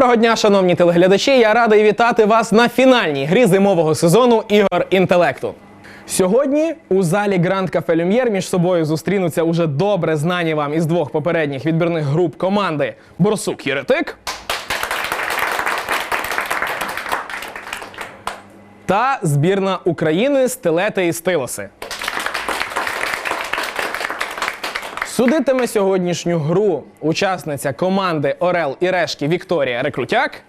Доброго дня, шановні телеглядачі. Я радий вітати вас на фінальній грі зимового сезону ігор інтелекту. Сьогодні у залі Гранд Кафе Люм'єр між собою зустрінуться уже добре знані вам із двох попередніх відбірних груп команди Борсук Єретик та збірна України Стилети і Стилоси. Судитиме сьогоднішню гру учасниця команди Орел і Решки Вікторія Рекрутяк.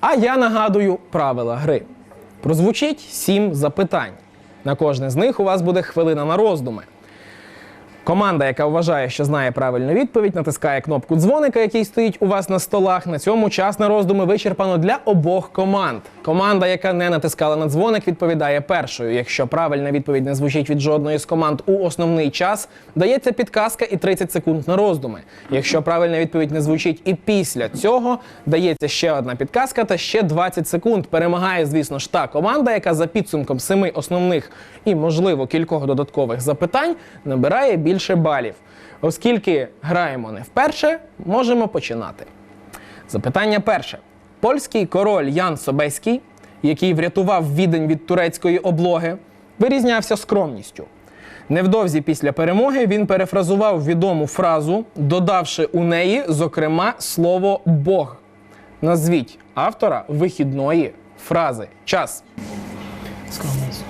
А я нагадую правила гри. Прозвучить сім запитань. На кожне з них у вас буде хвилина на роздуми. Команда, яка вважає, що знає правильну відповідь, натискає кнопку дзвоника, який стоїть у вас на столах. На цьому час на роздуми вичерпано для обох команд. Команда, яка не натискала на дзвоник, відповідає першою. Якщо правильна відповідь не звучить від жодної з команд у основний час, дається підказка і 30 секунд на роздуми. Якщо правильна відповідь не звучить і після цього, дається ще одна підказка та ще 20 секунд. Перемагає, звісно ж, та команда, яка за підсумком семи основних і, можливо, кількох додаткових запитань набирає більше балів. Оскільки граємо не вперше, можемо починати. Запитання перше. Польський король Ян Собеський, який врятував відень від турецької облоги, вирізнявся скромністю. Невдовзі після перемоги він перефразував відому фразу, додавши у неї, зокрема, слово Бог. Назвіть автора вихідної фрази. Час. Скромность.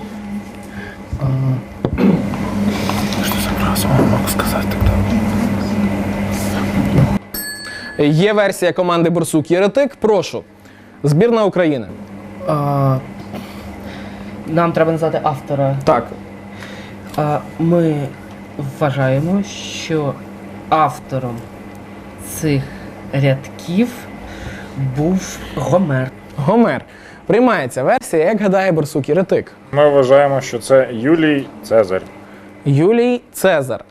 Є версія команди Борсук Єретик. Прошу. Збірна України. А, нам треба назвати автора. Так. А, ми вважаємо, що автором цих рядків був Гомер. Гомер. Приймається версія, як гадає Борсук Єретик. Ми вважаємо, що це Юлій Цезарь. Юлій Цезар.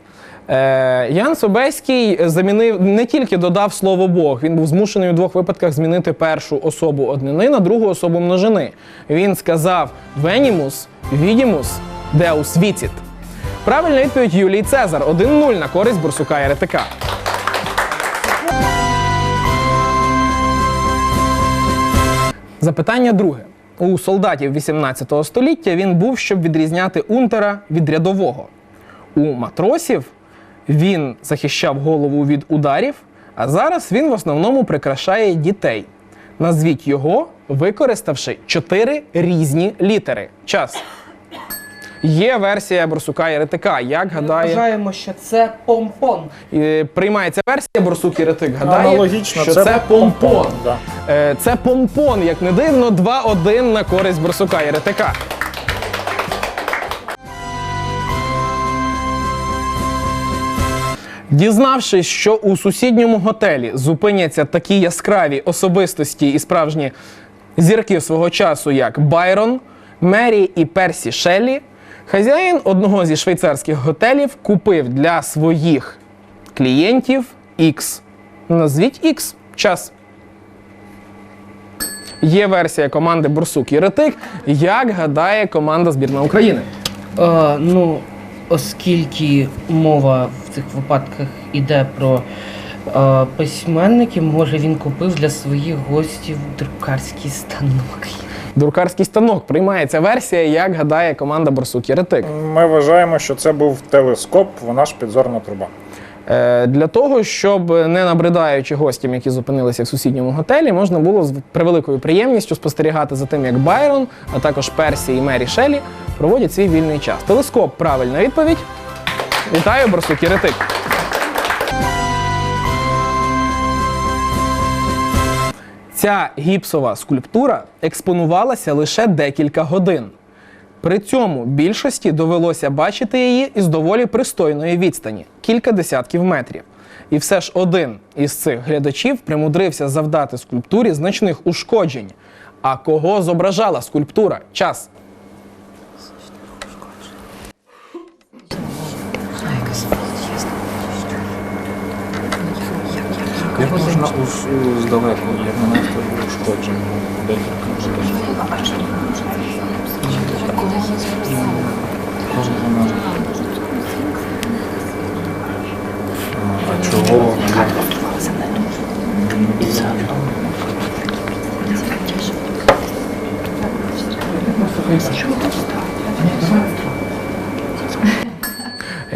Е, Ян Собеський замінив не тільки додав слово Бог, він був змушений у двох випадках змінити першу особу однини на другу особу множини. Він сказав Венімус, Відімус, Деус Віціт. Правильна відповідь Юлій Цезар 1-0 на користь Борсука Еретика. Запитання друге. У солдатів 18 століття він був, щоб відрізняти унтера від рядового. У матросів він захищав голову від ударів, а зараз він в основному прикрашає дітей. Назвіть його, використавши чотири різні літери. Час. Є версія Борсука Єретика. Як гадає, Вважаємо, що це помпон. Приймається версія Борсук Єретик. Гадає, Аналогічно, що це це, помпон. помпон, да. Е, Це помпон, як не дивно, 2-1 на користь Борсука Єретика. Дізнавшись, що у сусідньому готелі зупиняться такі яскраві особистості і справжні зірки свого часу, як Байрон, Мері і Персі Шеллі, хазяїн одного зі швейцарських готелів купив для своїх клієнтів X. Назвіть X. Час. Є версія команди Бурсук Єретик. Як гадає команда збірна України? А, ну, оскільки мова в цих випадках іде про а, письменників, може він купив для своїх гостів друкарський станок. Друкарський станок приймається версія, як гадає команда Борсук Єретик. Ми вважаємо, що це був телескоп, вона ж підзорна труба. Е, Для того, щоб не набридаючи гостям, які зупинилися в сусідньому готелі, можна було з превеликою приємністю спостерігати за тим, як Байрон, а також Персі і Мері Шелі проводять свій вільний час. Телескоп правильна відповідь. Вітаю, Борсук Єретик. Ця гіпсова скульптура експонувалася лише декілька годин. При цьому більшості довелося бачити її із доволі пристойної відстані кілька десятків метрів. І все ж один із цих глядачів примудрився завдати скульптурі значних ушкоджень. А кого зображала скульптура? Час. Як можна уж здалеку, як нанести ушкодження декілька Кожен вона. А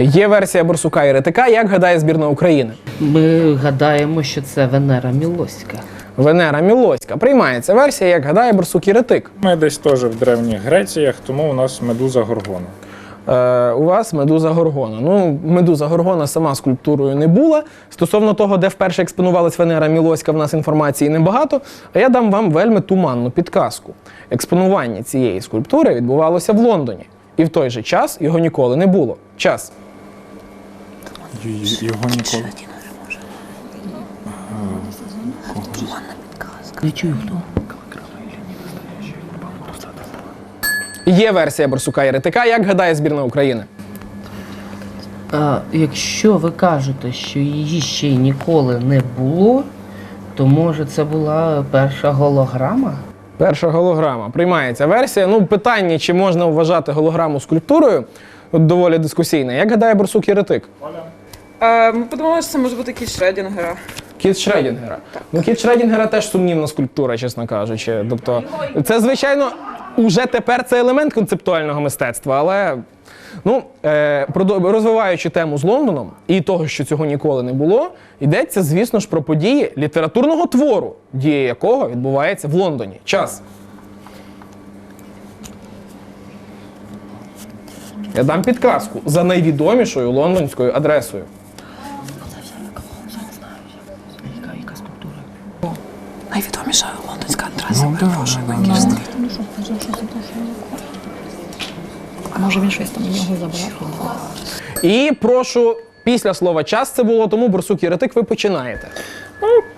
Є версія Борсука і Ретика, як гадає збірна України. Ми гадаємо, що це Венера Мілоська. Венера Мілоська. Приймається версія, як гадає Борсук і Ретик. Ми десь теж в древніх Греціях, тому у нас медуза Горгона. Е, у вас медуза Горгона. Ну, медуза Горгона сама скульптурою не була. Стосовно того, де вперше експонувалась Венера Мілоська, в нас інформації небагато. А я дам вам вельми туманну підказку. Експонування цієї скульптури відбувалося в Лондоні. І в той же час його ніколи не було. Час. Його ніколи. Не чую хто. Є версія Борсука і Ретика, як гадає збірна України. А, якщо ви кажете, що її ще й ніколи не було, то може це була перша голограма? Перша голограма. Приймається версія. Ну, питання, чи можна вважати голограму скульптурою, от доволі дискусійне. Як гадає Борсук і Ретик? Е, ми подумали, що це може бути кіт Шредінгера. Кіт Шредінгера. Ну, кіт Шредінгера теж сумнівна скульптура, чесно кажучи. Тобто, це, звичайно, уже тепер це елемент концептуального мистецтва, але. Ну, е, продо- розвиваючи тему з Лондоном і того, що цього ніколи не було, йдеться, звісно ж, про події літературного твору, дія якого відбувається в Лондоні. Час. Я дам підказку за найвідомішою лондонською адресою. Яка, яка скульптура? Найвідоміша лондонська адреса. Перепрошую, Бейкер Стріт. А може він щось там у нього забрав? І прошу, після слова час це було, тому Борсук і Ретик, ви починаєте.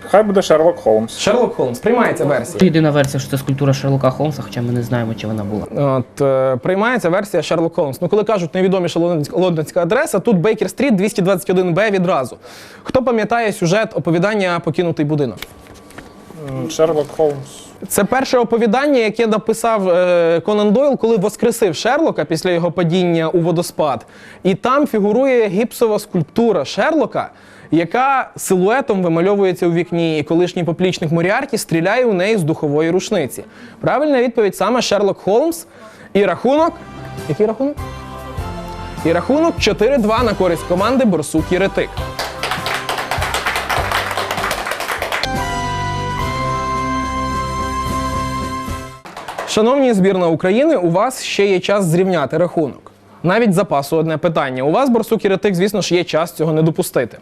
Хай буде Шерлок Холмс. Шерлок Холмс, приймається версія. Єдина версія, що це скульптура Шерлока Холмса, хоча ми не знаємо, чи вона була. От, е, приймається версія Шерлок Холмс. Ну, коли кажуть найвідоміша лондонська, лондонська адреса, тут Бейкер Стріт 221Б відразу. Хто пам'ятає сюжет оповідання Покинутий будинок? Шерлок Холмс. Це перше оповідання, яке написав е, Конан Дойл, коли воскресив Шерлока після його падіння у водоспад. І там фігурує гіпсова скульптура Шерлока, яка силуетом вимальовується у вікні, і колишній поплічник Моріарті стріляє у неї з духової рушниці. Правильна відповідь саме Шерлок Холмс. І рахунок. Який рахунок? І рахунок 4-2 на користь команди Борсук і Ретик. Шановні збірна України, у вас ще є час зрівняти рахунок. Навіть запасу одне питання. У вас, Борсук і Ретик, звісно ж, є час цього не допустити.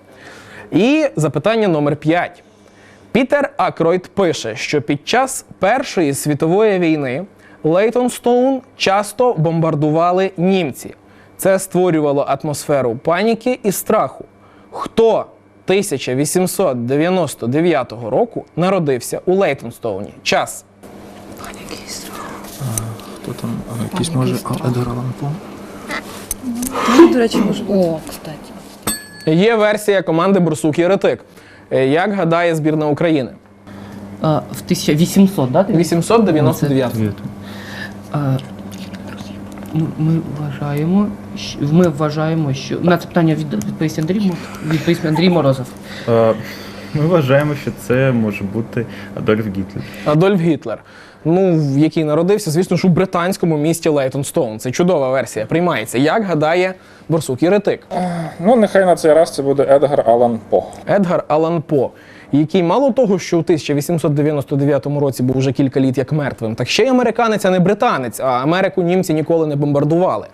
І запитання номер 5. Пітер Акройд пише, що під час Першої світової війни Лейтонстоун часто бомбардували німці. Це створювало атмосферу паніки і страху. Хто 1899 року народився у Лейтонстоуні? Час. Хто там? А, Якийсь може Едгар Аллан По? До речі, може бути. О, кстати. Є версія команди Бурсук і Ретик. Е, Як гадає збірна України? А, в 1800, да? ти? 899. А, ну, ми вважаємо, що, ми вважаємо, що на це питання від, відповість Андрій, Мо- відповість Андрій Морозов. Е, Ми вважаємо, що це може бути Адольф Гітлер. Адольф Гітлер. Ну, в який народився, звісно ж, у британському місті Лейтонстоун. Це чудова версія. Приймається. Як гадає Борсук і Ретик? Ну, нехай на цей раз це буде Едгар Аллан По. Едгар Алан По, який мало того, що у 1899 році був вже кілька літ як мертвим, так ще й американець, а не британець. А Америку німці ніколи не бомбардували.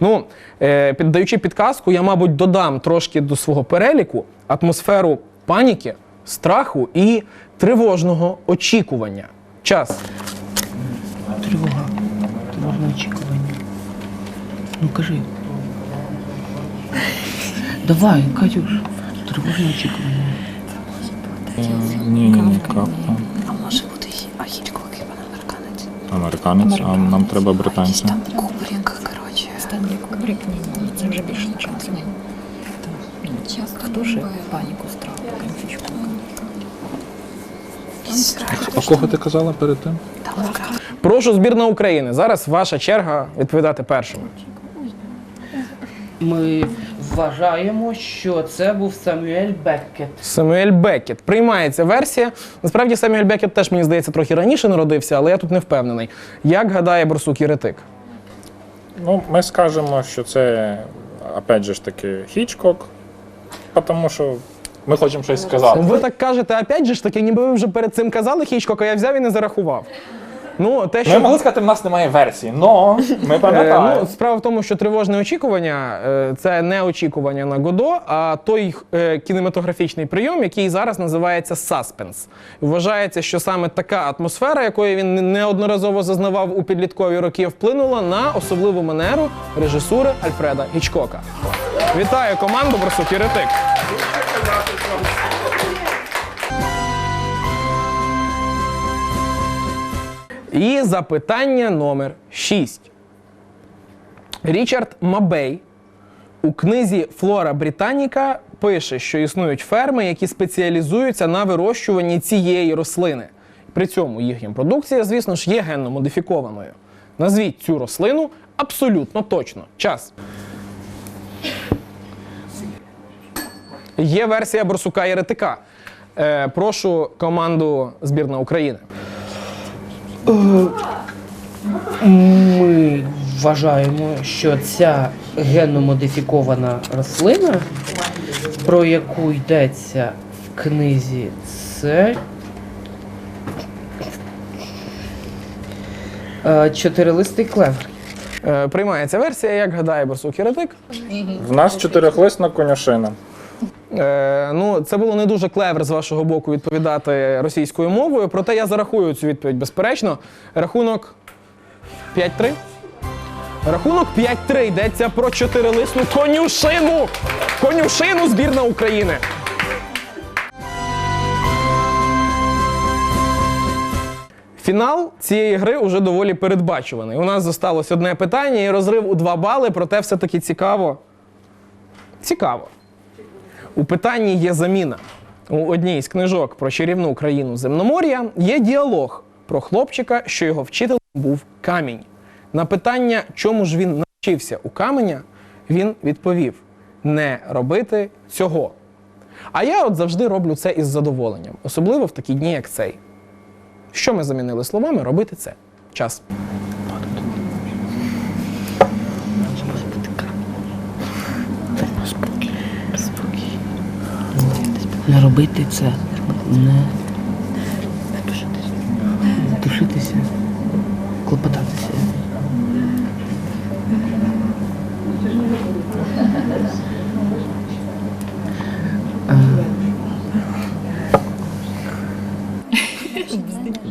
Ну, е, піддаючи підказку, я, мабуть, додам трошки до свого переліку атмосферу паніки, страху і тривожного очікування. Час. Тривога. Тривожне очікування. Ну кажи. Давай, Катюш. Тривожне очікування. Ні, ні, ні, Капа. А може бути й- а Хічкок, хіба не американець? Американець, а нам треба британця. Там Кубрік, коротше. Стенлі Кубрик, ні, ні, це вже більше час. Ні. Хто ж паніку страх, крім Хічкока? А кого ти казала перед тим? Прошу збірна України. Зараз ваша черга відповідати першими. Ми вважаємо, що це був Самюель Беккет. Самуель Беккет. Приймається версія. Насправді Самуель Беккет теж, мені здається, трохи раніше народився, але я тут не впевнений. Як гадає Борсук Єретик? Ну, ми скажемо, що це, опять же ж таки, Хічкок, тому що ми хочемо щось сказати. Ви так кажете, опять же ж таки, ніби ви вже перед цим казали Хічкока, я взяв і не зарахував. Ну, те, що... Ми могли сказати, в нас немає версії, но ми Е, пам'ятаємо. ну, справа в тому, що тривожне очікування е, це не очікування на Годо, а той е, кінематографічний прийом, який зараз називається саспенс. Вважається, що саме така атмосфера, якої він неодноразово зазнавав у підліткові роки, вплинула на особливу манеру режисури Альфреда Гічкока. Вітаю команду Борсук Єретик. І запитання номер 6. Річард Мабей у книзі Флора Британіка пише, що існують ферми, які спеціалізуються на вирощуванні цієї рослини. При цьому їхня продукція, звісно ж, є генно модифікованою. Назвіть цю рослину абсолютно точно. Час. Є версія Борсука Єретика. Е, прошу команду збірна України. Ми вважаємо, що ця генно-модифікована рослина, про яку йдеться в книзі, це е, чотирилистий клевер. Е, приймається версія, як гадає Борсук Єретик. В нас чотирихлисна конюшина. Е, ну, це було не дуже клевер з вашого боку відповідати російською мовою, проте я зарахую цю відповідь безперечно. Рахунок 5-3. Рахунок 5-3 йдеться про чотирилисну конюшину. Конюшину збірна України. Фінал цієї гри уже доволі передбачуваний. У нас зосталось одне питання і розрив у 2 бали, проте все-таки цікаво. Цікаво. У питанні є заміна. У одній з книжок про чарівну країну земномор'я є діалог про хлопчика, що його вчителем був камінь. На питання, чому ж він навчився у каменя, він відповів: не робити цього. А я от завжди роблю це із задоволенням, особливо в такі дні, як цей. Що ми замінили словами робити це? Час. Не робити це. Не душитися. Клопотатися.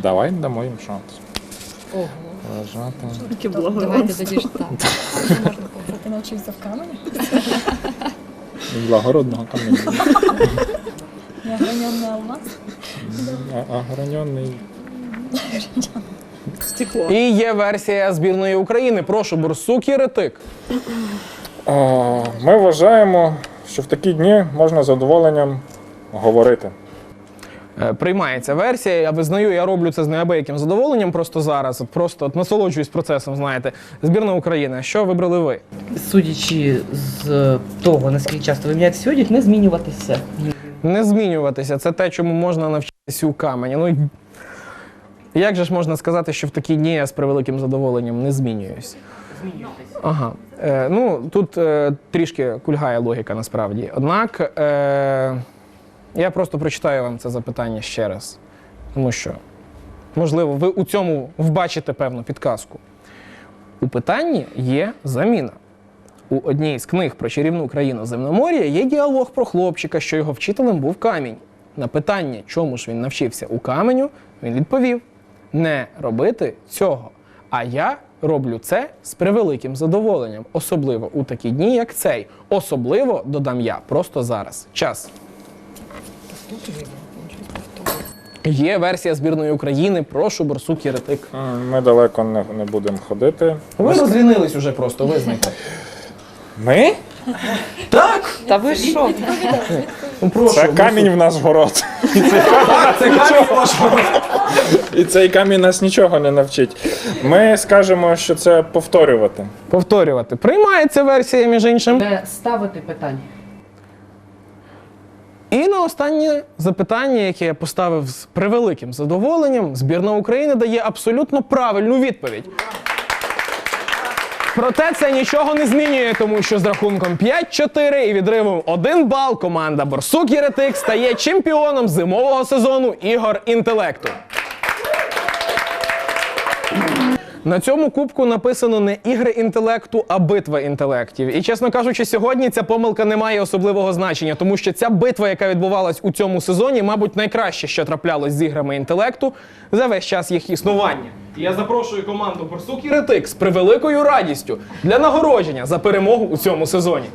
Давай дамо їм шанс. Вважати. Давайте тоді ж так. Ти навчився в камені? Благородного каміння. Я граньонний алмаз. Огранений. І є версія збірної України. Прошу, Борсук Єретик. А, Ми вважаємо, що в такі дні можна з задоволенням говорити. Е, Приймається версія. Я визнаю, я роблю це з неабияким задоволенням просто зараз. Просто от насолоджуюсь процесом, знаєте. Збірна України. Що вибрали ви? Судячи з того, наскільки часто ви міняєте сьогодні, не змінюватися. Не змінюватися. Це те, чому можна навчитися у камені. Ну, як же ж можна сказати, що в такі дні я з превеликим задоволенням не змінююсь? Ага. Е, ну, тут е, трішки кульгає логіка насправді. Однак е, я просто прочитаю вам це запитання ще раз. Тому що, можливо, ви у цьому вбачите певну підказку. У питанні є заміна. У одній з книг про чарівну країну Земномор'я є діалог про хлопчика, що його вчителем був камінь. На питання, чому ж він навчився у каменю, він відповів: не робити цього. А я роблю це з превеликим задоволенням, особливо у такі дні, як цей. Особливо додам я просто зараз. Час. Є версія збірної України. Прошу, Борсук Єретик. М, Ми далеко не, не будемо ходити. Ви розлінились уже просто, визнайте. Ми? Так! Та ви що? Ну, прошу, Це камінь в нас город. Це камінь ваш город. І цей камінь нас нічого не навчить. Ми скажемо, що це повторювати. Повторювати. Приймається версія, між іншим. Де ставити питання? І на останнє запитання, яке я поставив з превеликим задоволенням, збірна України дає абсолютно правильну відповідь. Проте це нічого не змінює, тому що з рахунком 5-4 і відривом 1 бал команда Борсук Єретик стає чемпіоном зимового сезону ігор інтелекту. На цьому кубку написано не ігри інтелекту, а битва інтелектів. І чесно кажучи, сьогодні ця помилка не має особливого значення, тому що ця битва, яка відбувалась у цьому сезоні, мабуть, найкраще, що траплялось з іграми інтелекту за весь час їх існування. Я запрошую команду Борсук і Ретик з превеликою радістю для нагородження за перемогу у цьому сезоні.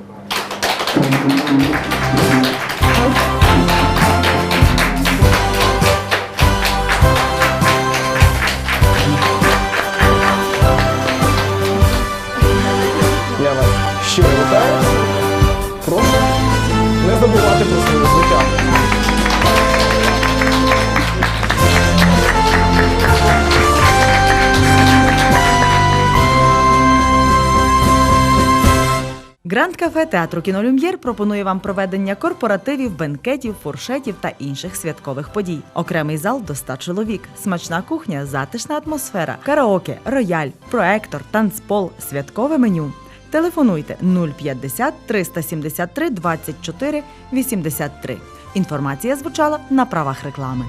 Гранд кафе театру Кінолюм'єр пропонує вам проведення корпоративів, бенкетів, фуршетів та інших святкових подій. Окремий зал до 100 чоловік, смачна кухня, затишна атмосфера, караоке, рояль, проектор, танцпол, святкове меню. Телефонуйте 050 373 24 83. Інформація звучала на правах реклами.